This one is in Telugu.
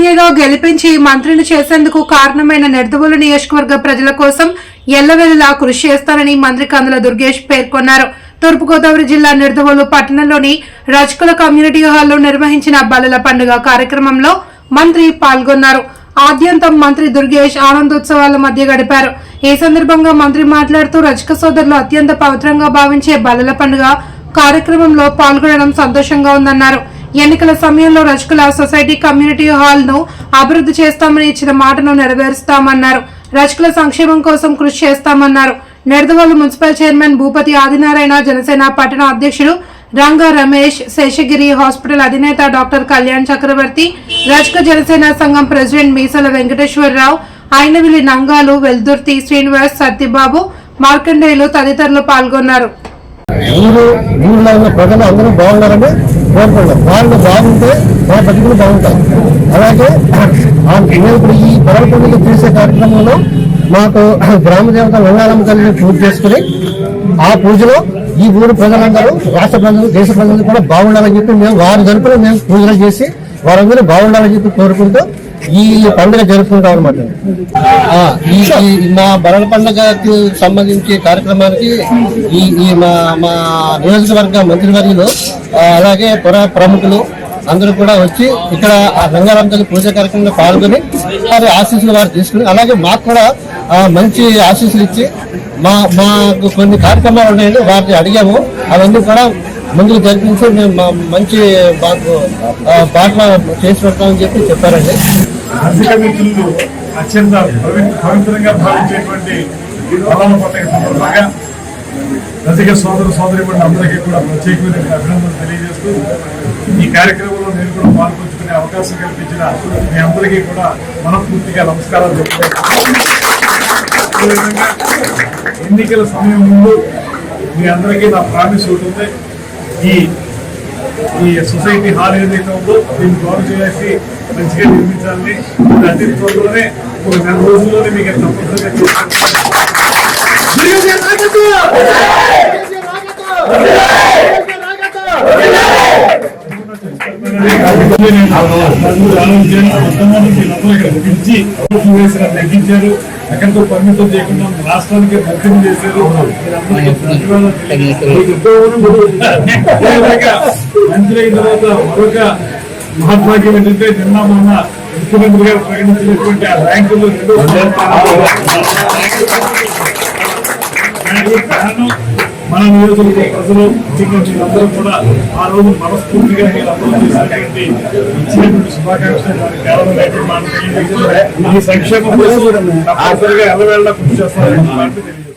ఎమ్మెల్యేగా గెలిపించి మంత్రిని చేసేందుకు కారణమైన నెర్దవోలు నియోజకవర్గ ప్రజల కోసం ఎల్లవెల్లలా కృషి చేస్తానని మంత్రి కందుల దుర్గేష్ పేర్కొన్నారు. తూర్పుగోదావరి జిల్లా నిడదవోలు పట్టణంలోని రజకుల కమ్యూనిటీ హాల్లో నిర్వహించిన బల్లల పండుగ కార్యక్రమంలో మంత్రి పాల్గొన్నారు. ఆద్యంతం మంత్రి దుర్గేష్ ఆనందోత్సవాల మధ్య గడిపారు. ఈ సందర్భంగా మంత్రి మాట్లాడుతూ రజక సోదరులు అత్యంత పవిత్రంగా భావించే బలల పండుగ కార్యక్రమంలో పాల్గొనడం సంతోషంగా ఉందన్నారు. ఎన్నికల సమయంలో రజకుల సొసైటీ కమ్యూనిటీ హాల్ను అభివృద్ధి చేస్తామని ఇచ్చిన మాటను నెరవేరుస్తామన్నారు. రజకుల సంక్షేమం కోసం కృషి చేస్తామన్నారు. నెడదవోలు మున్సిపల్ చైర్మన్ భూపతి ఆదినారాయణ జనసేన పట్టణ అధ్యక్షుడు రంగా రమేష్ శేషగిరి హాస్పిటల్ అధినేత డాక్టర్ కళ్యాణ్ చక్రవర్తి రజక జనసేన సంఘం ప్రెసిడెంట్ మీసల వెంకటేశ్వరరావు అయినవిలి నంగాలు వెల్దుర్తి శ్రీనివాస్ సత్యబాబు మార్కండేయులు తదితరులు పాల్గొన్నారు. ప్రజలు అందరూ కోరుకుంటాం వాళ్ళు బాగుంటే మా బతుకులు బాగుంటాయి. అలాగే ఆ మేము ఇప్పుడు ఈ పొలం పండుగ చేసే కార్యక్రమంలో మాకు గ్రామ దేవత లింగాలమ్మ తల్లిని పూజ చేసుకుని ఆ పూజలో ఈ ఊరు ప్రజలందరూ రాష్ట్ర ప్రజలు దేశ ప్రజలు కూడా బాగుండాలని చెప్పి మేము వారి తరపున మేము పూజలు చేసి వారందరూ బాగుండాలని చెప్పి కోరుకుంటూ ఈ పండుగ జరుపుకుంటాం అనమాట ఈ మా బరల పండుగకి సంబంధించి కార్యక్రమానికి ఈ ఈ మా మా నియోజకవర్గ మంత్రివర్యులు అలాగే పుర ప్రముఖులు అందరూ కూడా వచ్చి ఇక్కడ ఆ రంగారాం తల్లి పూజ కార్యక్రమంలో పాల్గొని వారి ఆశీస్సులు వారు తీసుకుని అలాగే మాకు కూడా మంచి ఆశీస్సులు ఇచ్చి మా మాకు కొన్ని కార్యక్రమాలు ఉన్నాయండి వారిని అడిగాము. అవన్నీ కూడా ముందుకు జరిపించి మేము మా మంచి మాకు ఆ, చేసి పెడతామని చెప్పి చెప్పారండి. రసిక మిత్రులు అత్యంత పవిత్రంగా భావించేటువంటి రసిక సోదర సోదరి అందరికీ కూడా ప్రత్యేకమైన అభినందనలు తెలియజేస్తూ ఈ కార్యక్రమంలో నేను కూడా పాల్పంచుకునే అవకాశం కల్పించిన మీ అందరికీ కూడా మనస్ఫూర్తిగా నమస్కారాలు చెప్తున్నాను ఎన్నికల సమయం ముందు మీ అందరికీ నా ప్రామిస్ ఉంటుంది ఈ ఈ సొసైటీ హాల్ ఏదైతే ఉందో దీన్ని గౌరవ చేసి మంచిగా నిర్మించాలని అతి త్వరలోనే ఒక నెల రోజుల్లోనే మీకు తప్పనిసరిగా చేస్తాను. తగ్గించి తగ్గించారు ఎక్కడితో పరిమితం చేయకుండా రాష్ట్రానికి పరిచయం చేశారు మంత్రి అయిన తర్వాత మరొక మహాత్మాకి ఏంటంటే నిన్న మొన్న ముఖ్యమంత్రి గారు ప్రకటించినటువంటి ఆ ర్యాంకుల్లో రెండు కారణం మన నియోజకవర్గ ప్రజలు ముఖ్యంగా అందరూ కూడా ఆ రోజు మనస్ఫూర్తిగా మీరు అందరూ చేసినటువంటి ఇచ్చినటువంటి శుభాకాంక్షలు వారికి ఈ సంక్షేమం కోసం తప్పనిసరిగా ఎల్లవేళ కృషి చేస్తారని